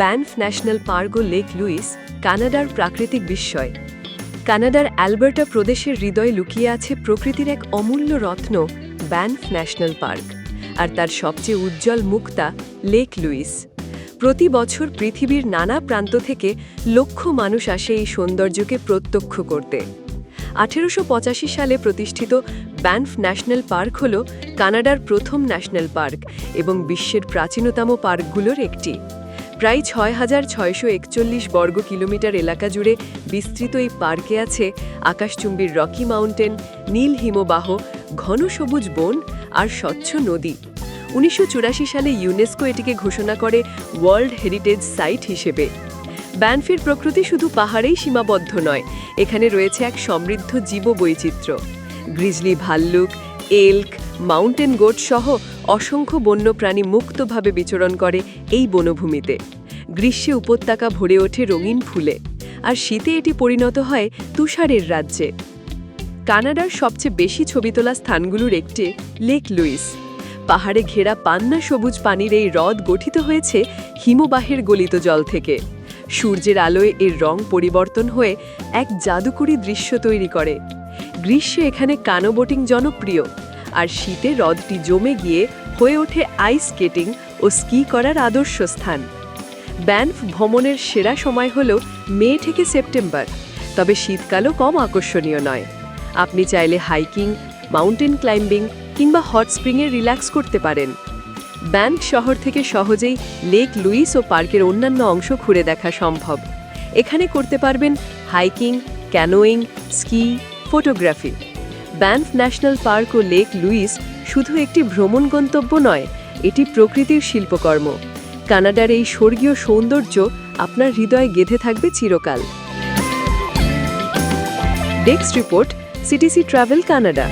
Banff national park ও lake Louise, কানাডার প্রাকৃতিক বিস্ময়। কানাডার অ্যালবার্টা প্রদেশের হৃদয়ে লুকিয়ে আছে প্রকৃতির এক অমূল্য রত্ন ব্যানফ ন্যাশনাল পার্ক, আর তার সবচেয়ে উজ্জ্বল মুক্তা লেক লুইস। প্রতি বছর পৃথিবীর নানা প্রান্ত থেকে লক্ষ মানুষ আসে এই সৌন্দর্যকে প্রত্যক্ষ করতে। আঠেরোশো পঁচাশি সালে প্রতিষ্ঠিত ব্যানফ ন্যাশনাল পার্ক হল কানাডার প্রথম ন্যাশনাল পার্ক এবং বিশ্বের প্রাচীনতম পার্কগুলোর একটি। প্রায় ছয় হাজার ছয়শো একচল্লিশ বর্গ কিলোমিটার এলাকা জুড়ে বিস্তৃত এই পার্কে আছে আকাশচুম্বীর রকি মাউন্টেন, নীল হিমবাহ, ঘন সবুজ বন আর স্বচ্ছ নদী। উনিশশো চুরাশি সালে ইউনেস্কো এটিকে ঘোষণা করে ওয়ার্ল্ড হেরিটেজ সাইট হিসেবে। ব্যানফির প্রকৃতি শুধু পাহাড়েই সীমাবদ্ধ নয়, এখানে রয়েছে এক সমৃদ্ধ জীববৈচিত্র্য। গ্রিজলি ভাল্লুক এল্ক, মাউন্টেন গোট সহ অসংখ্য বন্যপ্রাণী মুক্তভাবে বিচরণ করে এই বনভূমিতে। গ্রীষ্মে উপত্যকা ভরে ওঠে রঙিন ফুলে। আর শীতে এটি পরিণত হয় তুষারের রাজ্যে। কানাডার সবচেয়ে বেশি ছবি তোলা স্থানগুলোর একটি লেক লুইস। পাহাড়ে ঘেরা পান্না সবুজ পানির এই হ্রদ গঠিত হয়েছে হিমবাহের গলিত জল থেকে। সূর্যের আলোয় এর রং পরিবর্তন হয়ে এক জাদুকরী দৃশ্য তৈরি করে। গ্রীষ্মে এখানে কানো বোটিং জনপ্রিয়। আর শীতে হ্রদটি জমে গিয়ে হয়ে ওঠে আইস স্কেটিং ও স্কি করার আদর্শ স্থান। ব্যানফ ভ্রমণের সেরা সময় হল মে থেকে সেপ্টেম্বর, তবে শীতকালও কম আকর্ষণীয় নয়। আপনি চাইলে হাইকিং, মাউন্টেন ক্লাইম্বিং কিংবা হট স্প্রিংয়ে রিল্যাক্স করতে পারেন। ব্যাংক শহর থেকে সহজেই লেক লুইস ও পার্কের অন্যান্য অংশ ঘুরে দেখা সম্ভব। এখানে করতে পারবেন hiking, canoeing, ski photography. Banff National Park ও লেক লুইস শুধু একটি ভ্রমণ গন্তব্য নয়, এটি প্রকৃতির শিল্পকর্ম। কানাডার এই স্বর্গীয় সৌন্দর্য আপনার হৃদয়ে গেঁথে থাকবে চিরকাল। ডেক্স রিপোর্ট, সিটিসি ট্রাভেল কানাডা।